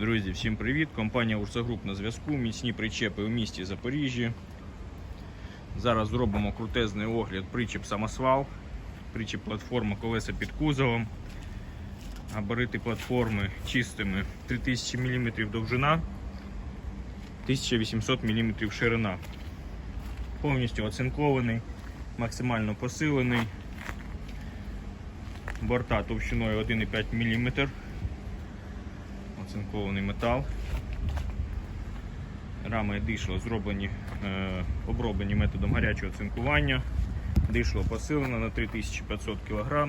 Друзі, всім привіт! Компанія Урса Груп на зв'язку. Міцні причепи у місті Запоріжжі. Зараз зробимо крутезний огляд причеп самосвал, причеп платформа колеса під кузовом. Габарити платформи чистими 3000 мм довжина, 1800 мм ширина. Повністю оцинкований, максимально посилений. Борта товщиною 1,5 мм оцинкований метал. Рами і дишло зроблені, е, оброблені методом гарячого цинкування. Дишло посилено на 3500 кг.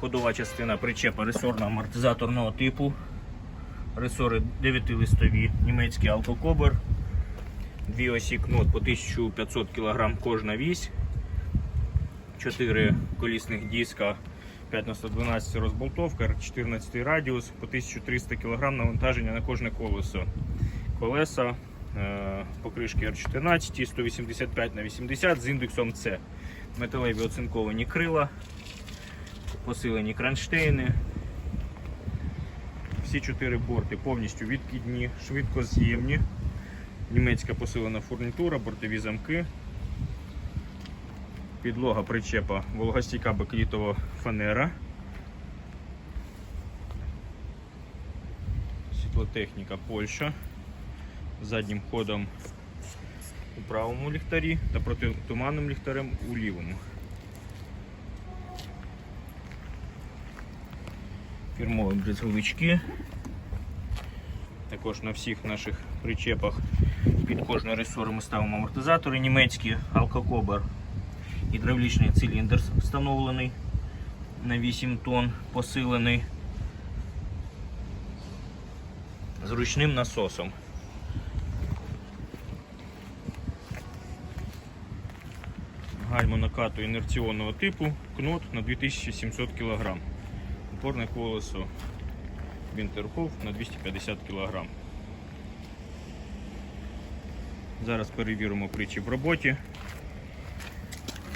Ходова частина причепа ресорно-амортизаторного типу. Ресори 9-листові, німецький алкокобер. Дві осі кнот по 1500 кг кожна вісь. 4 колісних диска 5 на 112 розболтовка, 14 радіус по 1300 кг навантаження на кожне колесо. Колеса е, покришки R14 185 на 80 з індексом C. Металеві оцинковані крила, посилені кронштейни. Всі чотири борти повністю відкидні, швидкоз'ємні. Німецька посилена фурнітура, бортові замки. Підлога причепа вологостійка баклітова фанера. Світлотехніка Польща. Заднім ходом у правому ліхтарі та протитуманним ліхтарем у лівому. Фірмові брезговички. Також на всіх наших причепах під кожний ресор ми ставимо амортизатори німецькі, алкокобер гідравлічний циліндр встановлений на 8 тонн, посилений з ручним насосом. Гальма накату інерційного типу, кнот на 2700 кг. Опорне колесо Вінтерхоф на 250 кг. Зараз перевіримо причіп в роботі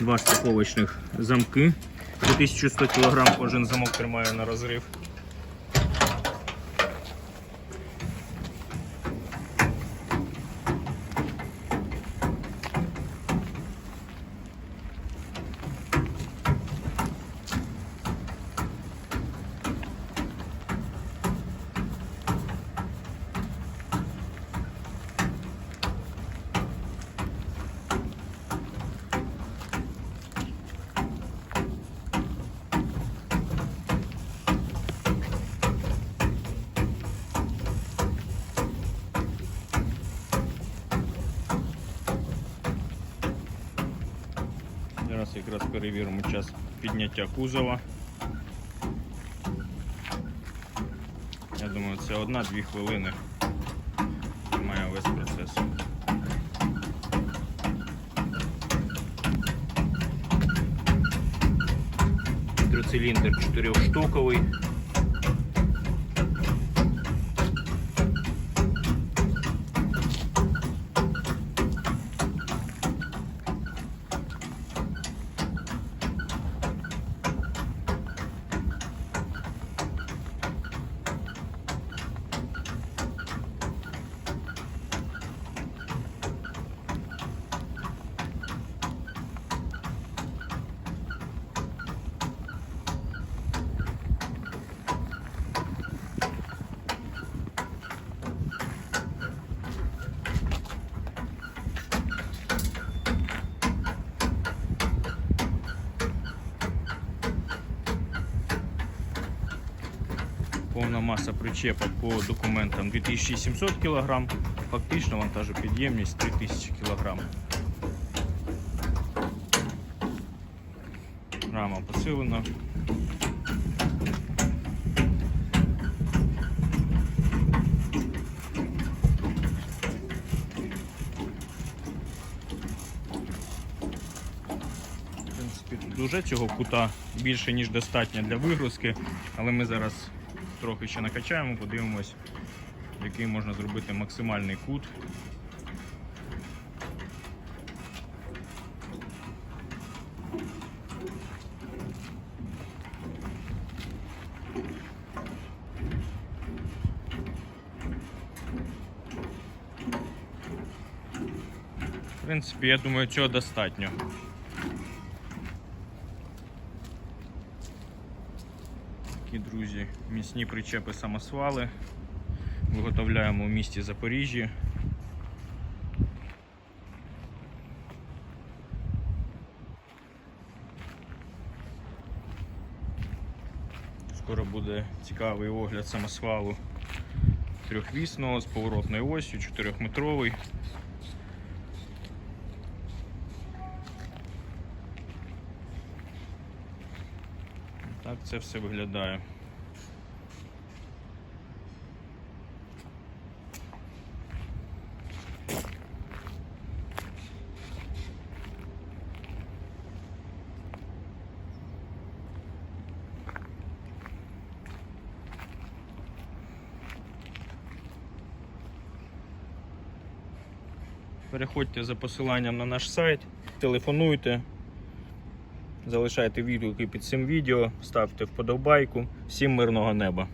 два страховочних замки. По 1100 кг кожен замок тримає на розрив. Зараз якраз перевіримо час підняття кузова. Я думаю, це одна-дві хвилини має весь процес. Гідроциліндр чотирьохштоковий. Повна маса причепа по документам 2700 кг, фактично вантажопідємність 3000 кг. Рама посилена. Тут уже цього кута більше, ніж достатньо для вигрузки, але ми зараз трохи ще накачаємо, подивимось, який можна зробити максимальний кут. В принципі, я думаю, цього достатньо. Такі, друзі, міцні причепи самосвали. Виготовляємо в місті Запоріжжя. Скоро буде цікавий огляд самосвалу трьохвісного з поворотною осью, 4-метровий. Так це все виглядає. Переходьте за посиланням на наш сайт, телефонуйте, залишайте відгуки під цим відео, ставте вподобайку. Всім мирного неба!